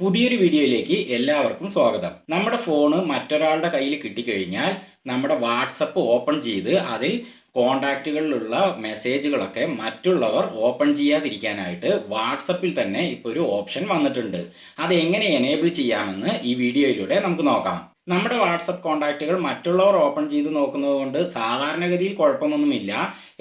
പുതിയൊരു വീഡിയോയിലേക്ക് എല്ലാവർക്കും സ്വാഗതം. നമ്മുടെ ഫോണ് മറ്റൊരാളുടെ കയ്യിൽ കിട്ടിക്കഴിഞ്ഞാൽ നമ്മുടെ വാട്സപ്പ് ഓപ്പൺ ചെയ്ത് അതിൽ കോണ്ടാക്റ്റുകളിലുള്ള മെസ്സേജുകളൊക്കെ മറ്റുള്ളവർ ഓപ്പൺ ചെയ്യാതിരിക്കാനായിട്ട് വാട്സപ്പിൽ തന്നെ ഇപ്പോൾ ഒരു ഓപ്ഷൻ വന്നിട്ടുണ്ട്. അത് എങ്ങനെ എനേബിൾ ചെയ്യാമെന്ന് ഈ വീഡിയോയിലൂടെ നമുക്ക് നോക്കാം. നമ്മുടെ വാട്സപ്പ് കോണ്ടാക്റ്റുകൾ മറ്റുള്ളവർ ഓപ്പൺ ചെയ്ത് നോക്കുന്നത് കൊണ്ട് സാധാരണഗതിയിൽ കുഴപ്പമൊന്നുമില്ല.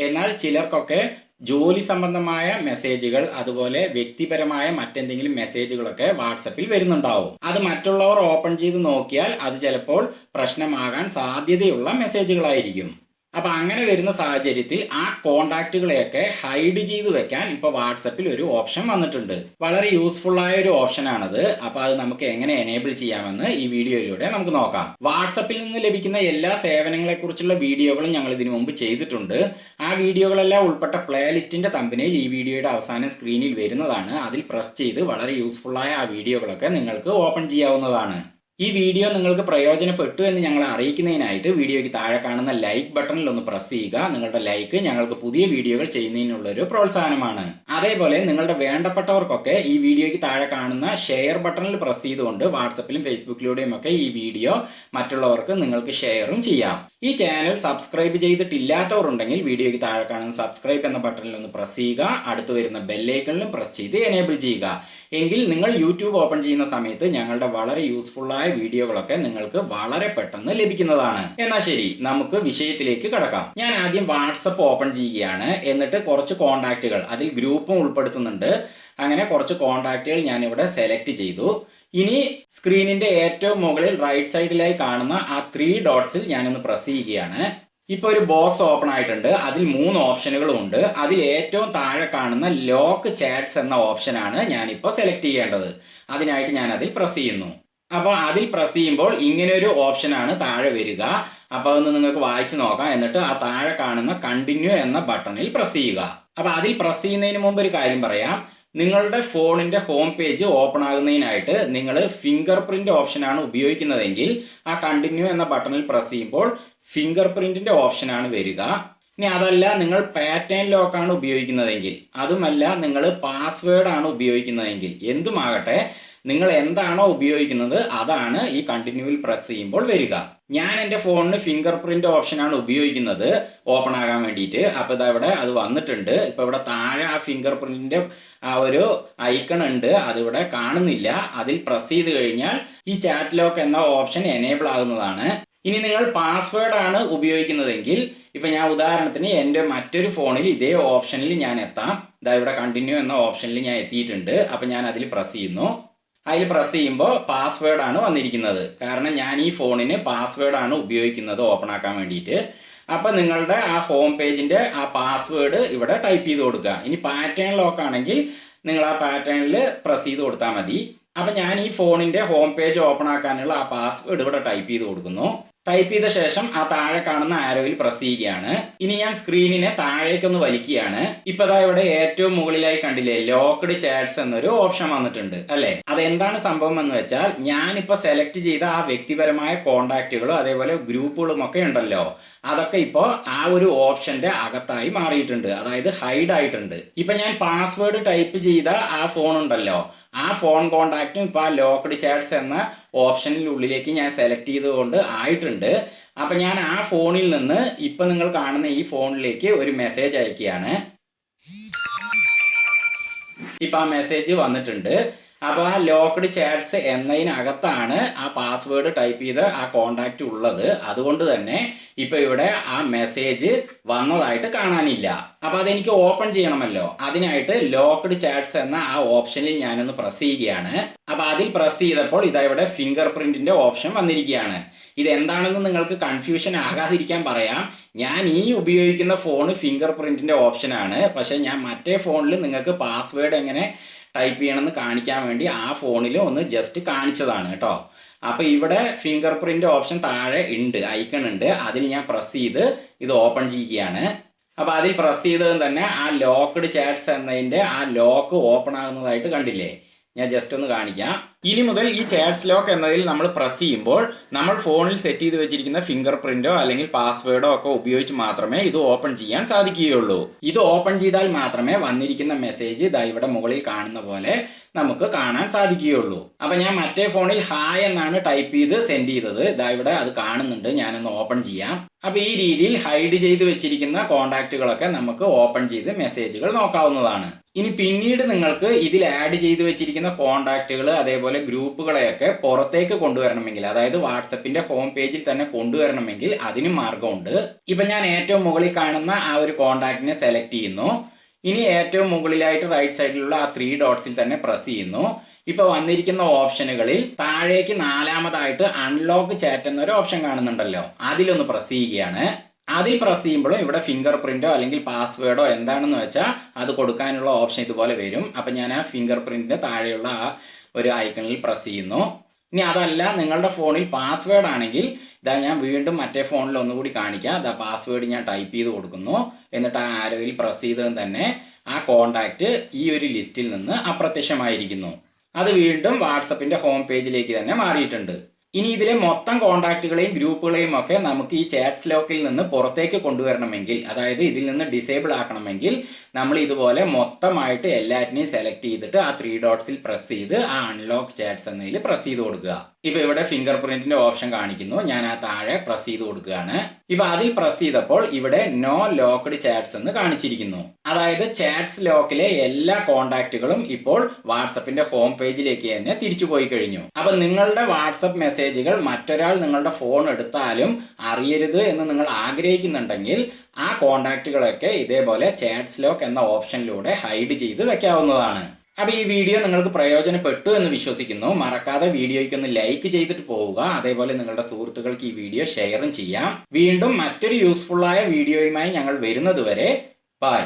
എന്നാൽ ചിലർക്കൊക്കെ ജോലി സംബന്ധമായ മെസ്സേജുകൾ അതുപോലെ വ്യക്തിപരമായ മറ്റെന്തെങ്കിലും മെസ്സേജുകളൊക്കെ വാട്സപ്പിൽ വരുന്നുണ്ടാവും. അത് മറ്റുള്ളവർ ഓപ്പൺ ചെയ്ത് നോക്കിയാൽ അത് ചിലപ്പോൾ പ്രശ്നമാകാൻ സാധ്യതയുള്ള മെസ്സേജുകളായിരിക്കും. അപ്പൊ അങ്ങനെ വരുന്ന സാഹചര്യത്തിൽ ആ കോണ്ടാക്റ്റുകളെയൊക്കെ ഹൈഡ് ചെയ്ത് വെക്കാൻ ഇപ്പോൾ വാട്സപ്പിൽ ഒരു ഓപ്ഷൻ വന്നിട്ടുണ്ട്. വളരെ യൂസ്ഫുൾ ആയ ഒരു ഓപ്ഷൻ ആണത്. അപ്പൊ അത് നമുക്ക് എങ്ങനെ എനേബിൾ ചെയ്യാമെന്ന് ഈ വീഡിയോയിലൂടെ നമുക്ക് നോക്കാം. വാട്സപ്പിൽ നിന്ന് ലഭിക്കുന്ന എല്ലാ സേവനങ്ങളെക്കുറിച്ചുള്ള വീഡിയോകളും ഞങ്ങൾ ഇതിനു മുമ്പ് ചെയ്തിട്ടുണ്ട്. ആ വീഡിയോകളെല്ലാം ഉൾപ്പെട്ട പ്ലേലിസ്റ്റിന്റെ തമ്പനയിൽ ഈ വീഡിയോയുടെ അവസാനം സ്ക്രീനിൽ വരുന്നതാണ്. അതിൽ പ്രസ് ചെയ്ത് വളരെ യൂസ്ഫുൾ ആയ ആ വീഡിയോകളൊക്കെ നിങ്ങൾക്ക് ഓപ്പൺ ചെയ്യാവുന്നതാണ്. ഈ വീഡിയോ നിങ്ങൾക്ക് പ്രയോജനപ്പെട്ടു എന്ന് ഞങ്ങളെ അറിയിക്കുന്നതിനായിട്ട് വീഡിയോയ്ക്ക് താഴെ കാണുന്ന ലൈക്ക് ബട്ടണിൽ ഒന്ന് പ്രസ് ചെയ്യുക. നിങ്ങളുടെ ലൈക്ക് ഞങ്ങൾക്ക് പുതിയ വീഡിയോകൾ ചെയ്യുന്നതിനുള്ള ഒരു പ്രോത്സാഹനമാണ്. അതേപോലെ നിങ്ങളുടെ വേണ്ടപ്പെട്ടവർക്കൊക്കെ ഈ വീഡിയോയ്ക്ക് താഴെ കാണുന്ന ഷെയർ ബട്ടണിൽ പ്രസ് ചെയ്തുകൊണ്ട് വാട്സപ്പിലും ഫേസ്ബുക്കിലൂടെയും ഒക്കെ ഈ വീഡിയോ മറ്റുള്ളവർക്ക് നിങ്ങൾക്ക് ഷെയറും ചെയ്യാം. ഈ ചാനൽ സബ്സ്ക്രൈബ് ചെയ്തിട്ടില്ലാത്തവർ ഉണ്ടെങ്കിൽ വീഡിയോയ്ക്ക് താഴെ കാണുന്ന സബ്സ്ക്രൈബ് എന്ന ബട്ടണിൽ ഒന്ന് പ്രസ് ചെയ്യുക. അടുത്ത് വരുന്ന ബെല്ലൈക്കണിലും പ്രസ് ചെയ്ത് എനേബിൾ ചെയ്യുക. എങ്കിൽ നിങ്ങൾ യൂട്യൂബ് ഓപ്പൺ ചെയ്യുന്ന സമയത്ത് ഞങ്ങളുടെ വളരെ യൂസ്ഫുൾ ആയ വീഡിയോകളൊക്കെ നിങ്ങൾക്ക് വളരെ പെട്ടെന്ന് ലഭിക്കുന്നതാണ്. എന്നാൽ ശരി നമുക്ക് വിഷയത്തിലേക്ക് കടക്കാം. ഞാൻ ആദ്യം വാട്സപ്പ് ഓപ്പൺ ചെയ്യുകയാണ്. എന്നിട്ട് കുറച്ച് കോൺടാക്റ്റുകൾ അതിൽ ഗ്രൂപ്പും ഉൾപ്പെടുത്തുന്നുണ്ട്. അങ്ങനെ കുറച്ച് കോൺടാക്റ്റുകൾ ഞാൻ ഇവിടെ സെലക്ട് ചെയ്തു. ഇനി സ്ക്രീനിന്റെ ഏറ്റവും മുകളിൽ റൈറ്റ് സൈഡിലായി കാണുന്ന ആ ത്രീ ഡോട്ട്സിൽ ഞാനൊന്ന് പ്രസ് ചെയ്യുകയാണ്. ഇപ്പോൾ ഒരു ബോക്സ് ഓപ്പൺ ആയിട്ടുണ്ട്. അതിൽ മൂന്ന് ഓപ്ഷനുകളും ഉണ്ട്. അതിൽ ഏറ്റവും താഴെ കാണുന്ന ലോക്ക് ചാറ്റ്സ് എന്ന ഓപ്ഷനാണ് ഞാനിപ്പോൾ സെലക്ട് ചെയ്യേണ്ടത്. അതിനായിട്ട് ഞാൻ അതിൽ പ്രസ് ചെയ്യുന്നു. അപ്പോൾ അതിൽ പ്രസ് ചെയ്യുമ്പോൾ ഇങ്ങനെ ഒരു ഓപ്ഷനാണ് താഴെ വരിക. അപ്പോൾ അതൊന്ന് നിങ്ങൾക്ക് വായിച്ചു നോക്കാം. എന്നിട്ട് ആ താഴെ കാണുന്ന കണ്ടിന്യൂ എന്ന ബട്ടണിൽ പ്രസ് ചെയ്യുക. അപ്പോൾ അതിൽ പ്രസ് ചെയ്യുന്നതിന് മുമ്പ് ഒരു കാര്യം പറയാം. നിങ്ങളുടെ ഫോണിന്റെ ഹോം പേജ് ഓപ്പൺ ആകുന്നതിനായിട്ട് നിങ്ങൾ ഫിംഗർ പ്രിന്റ് ഓപ്ഷനാണ് ഉപയോഗിക്കുന്നതെങ്കിൽ ആ കണ്ടിന്യൂ എന്ന ബട്ടണിൽ പ്രസ് ചെയ്യുമ്പോൾ ഫിംഗർ പ്രിന്റിന്റെ ഓപ്ഷനാണ് വരിക. ഇനി അതല്ല നിങ്ങൾ പാറ്റേൺ ലോക്കാണ് ഉപയോഗിക്കുന്നതെങ്കിൽ അതുമല്ല നിങ്ങൾ പാസ്വേഡ് ആണ് ഉപയോഗിക്കുന്നതെങ്കിൽ എന്തുമാകട്ടെ നിങ്ങൾ എന്താണോ ഉപയോഗിക്കുന്നത് അതാണ് ഈ കണ്ടിന്യൂവിൽ പ്രസ് ചെയ്യുമ്പോൾ വരിക. ഞാൻ എന്റെ ഫോണിന് ഫിംഗർ പ്രിന്റ് ഓപ്ഷനാണ് ഉപയോഗിക്കുന്നത് ഓപ്പൺ ആകാൻ വേണ്ടിയിട്ട്. അപ്പോൾ ഇതാ ഇവിടെ അത് വന്നിട്ടുണ്ട്. ഇപ്പോൾ ഇവിടെ താഴെ ആ ഫിംഗർ പ്രിന്റിന്റെ ആ ഒരു ഐക്കൺ ഉണ്ട്. അതിവിടെ കാണുന്നില്ല. അതിൽ പ്രസ് ചെയ്ത് കഴിഞ്ഞാൽ ഈ ചാറ്റ് ലോക്ക് എന്ന ഓപ്ഷൻ എനേബിൾ ആകുന്നതാണ്. ഇനി നിങ്ങൾ പാസ്വേഡ് ആണ് ഉപയോഗിക്കുന്നതെങ്കിൽ ഇപ്പം ഞാൻ ഉദാഹരണത്തിന് എന്റെ മറ്റൊരു ഫോണിൽ ഇതേ ഓപ്ഷനിൽ ഞാൻ എത്താം. ഇതാ ഇവിടെ കണ്ടിന്യൂ എന്ന ഓപ്ഷനിൽ ഞാൻ എത്തിയിട്ടുണ്ട്. അപ്പം ഞാൻ അതിൽ പ്രസ് ചെയ്യുന്നു. അതിൽ പ്രസ് ചെയ്യുമ്പോൾ പാസ്വേഡ് ആണ് വന്നിരിക്കുന്നത്. കാരണം ഞാൻ ഈ ഫോണിന് പാസ്വേഡ് ആണ് ഉപയോഗിക്കുന്നത് ഓപ്പൺ ആക്കാൻ വേണ്ടിയിട്ട്. അപ്പം നിങ്ങളുടെ ആ ഹോം പേജിന്റെ ആ പാസ്വേഡ് ഇവിടെ ടൈപ്പ് ചെയ്ത് കൊടുക്കുക. ഇനി പാറ്റേൺ ലോക്ക് ആണെങ്കിൽ നിങ്ങൾ ആ പാറ്റേണിൽ പ്രസ് ചെയ്ത് കൊടുത്താൽ മതി. അപ്പം ഞാൻ ഈ ഫോണിന്റെ ഹോം പേജ് ഓപ്പൺ ആക്കാനുള്ള ആ പാസ്വേഡ് ഇവിടെ ടൈപ്പ് ചെയ്ത് കൊടുക്കുന്നു. ടൈപ്പ് ചെയ്ത ശേഷം ആ താഴെ കാണുന്ന ആരോയിൽ പ്രസ് ചെയ്യുകയാണ്. ഇനി ഞാൻ സ്ക്രീനിനെ താഴേക്കൊന്ന് വലിക്കുകയാണ്. ഇപ്പൊ ദാ ഇവിടെ ഏറ്റവും മുകളിലായി കണ്ടില്ലേ ലോക്ക്ഡ് ചാറ്റ്സ് എന്നൊരു ഓപ്ഷൻ വന്നിട്ടുണ്ട് അല്ലെ? അതെന്താണ് സംഭവം എന്ന് വെച്ചാൽ ഞാനിപ്പോ സെലക്ട് ചെയ്ത ആ വ്യക്തിപരമായ കോണ്ടാക്റ്റുകളും അതേപോലെ ഗ്രൂപ്പുകളും ഒക്കെ ഉണ്ടല്ലോ. അതൊക്കെ ഇപ്പോൾ ആ ഒരു ഓപ്ഷന്റെ അകത്തായി മാറിയിട്ടുണ്ട്. അതായത് ഹൈഡ് ആയിട്ടുണ്ട്. ഇപ്പൊ ഞാൻ പാസ്വേഡ് ടൈപ്പ് ചെയ്ത ആ ഫോൺ ഉണ്ടല്ലോ. ആ ഫോൺ കോണ്ടാക്റ്റും ഇപ്പോൾ ആ ലോക്ക്ഡ് ചാറ്റ്സ് എന്ന ഓപ്ഷനിലുള്ളിലേക്ക് ഞാൻ സെലക്ട് ചെയ്തുകൊണ്ട് ആയിട്ടുണ്ട്. അപ്പം ഞാൻ ആ ഫോണിൽ നിന്ന് ഇപ്പം നിങ്ങൾ കാണുന്ന ഈ ഫോണിലേക്ക് ഒരു മെസ്സേജ് അയക്കുകയാണ്. ഇപ്പം ആ മെസ്സേജ് വന്നിട്ടുണ്ട്. അപ്പോൾ ആ ലോക്ക്ഡ് ചാറ്റ്സ് എന്നതിനകത്താണ് ആ പാസ്വേഡ് ടൈപ്പ് ചെയ്ത് ആ കോണ്ടാക്റ്റ് ഉള്ളത്. അതുകൊണ്ട് തന്നെ ഇപ്പൊ ഇവിടെ ആ മെസ്സേജ് വന്നതായിട്ട് കാണാനില്ല. അപ്പൊ അതെനിക്ക് ഓപ്പൺ ചെയ്യണമല്ലോ. അതിനായിട്ട് ലോക്ക്ഡ് ചാറ്റ്സ് എന്ന ആ ഓപ്ഷനിൽ ഞാനൊന്ന് പ്രസ് ചെയ്യുകയാണ്. അപ്പോൾ അതിൽ പ്രസ് ചെയ്തപ്പോൾ ഇതാ ഇവിടെ ഫിംഗർ പ്രിന്റിന്റെ ഓപ്ഷൻ വന്നിരിക്കുകയാണ്. ഇത് എന്താണെന്ന് നിങ്ങൾക്ക് കൺഫ്യൂഷൻ ആകാതിരിക്കാൻ പറയാം. ഞാൻ ഈ ഉപയോഗിക്കുന്ന ഫോൺ ഫിംഗർ പ്രിന്റിന്റെ ഓപ്ഷനാണ് പക്ഷേ ഞാൻ മറ്റേ ഫോണിൽ നിങ്ങൾക്ക് പാസ്വേഡ് എങ്ങനെ ടൈപ്പ് ചെയ്യണമെന്ന് കാണിക്കാൻ വേണ്ടി ആ ഫോണിൽ ഒന്ന് ജസ്റ്റ് കാണിച്ചതാണ് കേട്ടോ. അപ്പോൾ ഇവിടെ ഫിംഗർ പ്രിന്റ് ഓപ്ഷൻ താഴെ ഉണ്ട് ഐക്കൺ ഉണ്ട്. അതിൽ ഞാൻ പ്രസ് ചെയ്ത് ഇത് ഓപ്പൺ ചെയ്യുകയാണ്. അപ്പോൾ അതിൽ പ്രസ് ചെയ്തതും തന്നെ ആ ലോക്ക്ഡ് ചാറ്റ്സ് എന്നതിന്റെ ആ ലോക്ക് ഓപ്പൺ ആകുന്നതായിട്ട് കണ്ടില്ലേ? ഞാൻ ജസ്റ്റ് ഒന്ന് കാണിക്കാം. ഇനി മുതൽ ഈ ചാറ്റ്സ് ലോക്ക് എന്നതിൽ നമ്മൾ പ്രസ് ചെയ്യുമ്പോൾ നമ്മൾ ഫോണിൽ സെറ്റ് ചെയ്ത് വെച്ചിരിക്കുന്ന ഫിംഗർ പ്രിന്റോ അല്ലെങ്കിൽ പാസ്വേഡോ ഒക്കെ ഉപയോഗിച്ച് മാത്രമേ ഇത് ഓപ്പൺ ചെയ്യാൻ സാധിക്കുകയുള്ളൂ. ഇത് ഓപ്പൺ ചെയ്താൽ മാത്രമേ വന്നിരിക്കുന്ന മെസ്സേജ് ദാ ഇവിടെ മുകളിൽ കാണുന്ന പോലെ നമുക്ക് കാണാൻ സാധിക്കുകയുള്ളൂ. അപ്പൊ ഞാൻ മറ്റേ ഫോണിൽ ഹായ് എന്നാണ് ടൈപ്പ് ചെയ്ത് സെൻഡ് ചെയ്തത്. ഇതാ ഇവിടെ അത് കാണുന്നുണ്ട്. ഞാനൊന്ന് ഓപ്പൺ ചെയ്യാം. അപ്പൊ ഈ രീതിയിൽ ഹൈഡ് ചെയ്ത് വെച്ചിരിക്കുന്ന കോൺടാക്റ്റുകളൊക്കെ നമുക്ക് ഓപ്പൺ ചെയ്ത് മെസ്സേജുകൾ നോക്കാവുന്നതാണ്. ഇനി പിന്നീട് നിങ്ങൾക്ക് ഇതിൽ ആഡ് ചെയ്ത് വെച്ചിരിക്കുന്ന കോൺടാക്റ്റുകൾ അതേപോലെ ഗ്രൂപ്പുകളെയൊക്കെ പുറത്തേക്ക് കൊണ്ടുവരണമെങ്കിൽ അതായത് വാട്സപ്പിന്റെ ഹോം പേജിൽ തന്നെ കൊണ്ടുവരണമെങ്കിൽ അതിന് മാർഗമുണ്ട്. ഇപ്പൊ ഞാൻ ഏറ്റവും മുകളിൽ കാണുന്ന ആ ഒരു കോണ്ടാക്റ്റിനെ സെലക്ട് ചെയ്യുന്നു. ഇനി ഏറ്റവും മുകളിലായിട്ട് റൈറ്റ് സൈഡിലുള്ള ആ ത്രീ ഡോട്ട്സിൽ തന്നെ പ്രസ് ചെയ്യുന്നു. ഇപ്പൊ വന്നിരിക്കുന്ന ഓപ്ഷനുകളിൽ താഴേക്ക് നാലാമതായിട്ട് അൺലോക്ക് ചാറ്റ് എന്നൊരു ഓപ്ഷൻ കാണുന്നുണ്ടല്ലോ. അതിലൊന്ന് പ്രസ് ചെയ്യുകയാണ്. അതിൽ പ്രസ് ചെയ്യുമ്പോഴും ഇവിടെ ഫിംഗർ പ്രിന്റോ അല്ലെങ്കിൽ പാസ്വേഡോ എന്താണെന്ന് വെച്ചാൽ അത് കൊടുക്കാനുള്ള ഓപ്ഷൻ ഇതുപോലെ വരും. അപ്പം ഞാൻ ആ ഫിംഗർ പ്രിന്റിന്റെ താഴെയുള്ള ആ ഒരു ഐക്കണിൽ പ്രസ് ചെയ്യുന്നു. ഇനി അതല്ല നിങ്ങളുടെ ഫോണിൽ പാസ്വേഡ് ആണെങ്കിൽ ഇതാ ഞാൻ വീണ്ടും മറ്റേ ഫോണിൽ ഒന്നുകൂടി കാണിക്കാം. ഇതാ പാസ്വേഡ് ഞാൻ ടൈപ്പ് ചെയ്ത് കൊടുക്കുന്നു. എന്നിട്ട് ആ ആരോയിൽ പ്രസ് ചെയ്തതും തന്നെ ആ കോണ്ടാക്റ്റ് ഈ ഒരു ലിസ്റ്റിൽ നിന്ന് അപ്രത്യക്ഷമായിരിക്കുന്നു. അത് വീണ്ടും വാട്സപ്പിന്റെ ഹോം പേജിലേക്ക് തന്നെ മാറിയിട്ടുണ്ട്. ഇനി ഇതിലെ മൊത്തം കോണ്ടാക്റ്റുകളെയും ഗ്രൂപ്പുകളെയും ഒക്കെ നമുക്ക് ഈ ചാറ്റ്സ് ലോക്കിൽ നിന്ന് പുറത്തേക്ക് കൊണ്ടുവരണമെങ്കിൽ അതായത് ഇതിൽ നിന്ന് ഡിസേബിൾ ആക്കണമെങ്കിൽ നമ്മൾ ഇതുപോലെ മൊത്തമായിട്ട് എല്ലാറ്റിനെയും സെലക്ട് ചെയ്തിട്ട് ആ ത്രീ ഡോട്ട്സിൽ പ്രസ് ചെയ്ത് ആ അൺലോക്ക് ചാറ്റ്സ് എന്നതിൽ പ്രസ് ചെയ്ത് കൊടുക്കുക. ഇപ്പൊ ഇവിടെ ഫിംഗർ പ്രിന്റിന്റെ ഓപ്ഷൻ കാണിക്കുന്നു. ഞാൻ ആ താഴെ പ്രസ് ചെയ്ത് കൊടുക്കുകയാണ്. ഇപ്പൊ അതിൽ പ്രസ് ചെയ്തപ്പോൾ ഇവിടെ നോ ലോക്ക്ഡ് ചാറ്റ്സ് എന്ന് കാണിച്ചിരിക്കുന്നു. അതായത് ചാറ്റ്സ് ലോക്കിലെ എല്ലാ കോണ്ടാക്റ്റുകളും ഇപ്പോൾ വാട്സപ്പിന്റെ ഹോം പേജിലേക്ക് തന്നെ തിരിച്ചു പോയി കഴിഞ്ഞു. അപ്പൊ നിങ്ങളുടെ വാട്സപ്പ് മെസ്സേജുകൾ മറ്റൊരാൾ നിങ്ങളുടെ ഫോൺ എടുത്താലും അറിയരുത് എന്ന് നിങ്ങൾ ആഗ്രഹിക്കുന്നുണ്ടെങ്കിൽ ആ കോണ്ടാക്റ്റുകളൊക്കെ ഇതേപോലെ ചാറ്റ്സ് ലോക്ക് എന്ന ഓപ്ഷനിലൂടെ ഹൈഡ് ചെയ്ത് വെക്കാവുന്നതാണ്. അപ്പൊ ഈ വീഡിയോ നിങ്ങൾക്ക് പ്രയോജനപ്പെട്ടു എന്ന് വിശ്വസിക്കുന്നു. മറക്കാതെ വീഡിയോയ്ക്ക് ഒന്ന് ലൈക്ക് ചെയ്തിട്ട് പോവുക. അതേപോലെ നിങ്ങളുടെ സുഹൃത്തുക്കൾക്ക് ഈ വീഡിയോ ഷെയറും ചെയ്യാം. വീണ്ടും മറ്റൊരു യൂസ്ഫുള്ളായ വീഡിയോയുമായി ഞങ്ങൾ വരുന്നതുവരെ ബൈ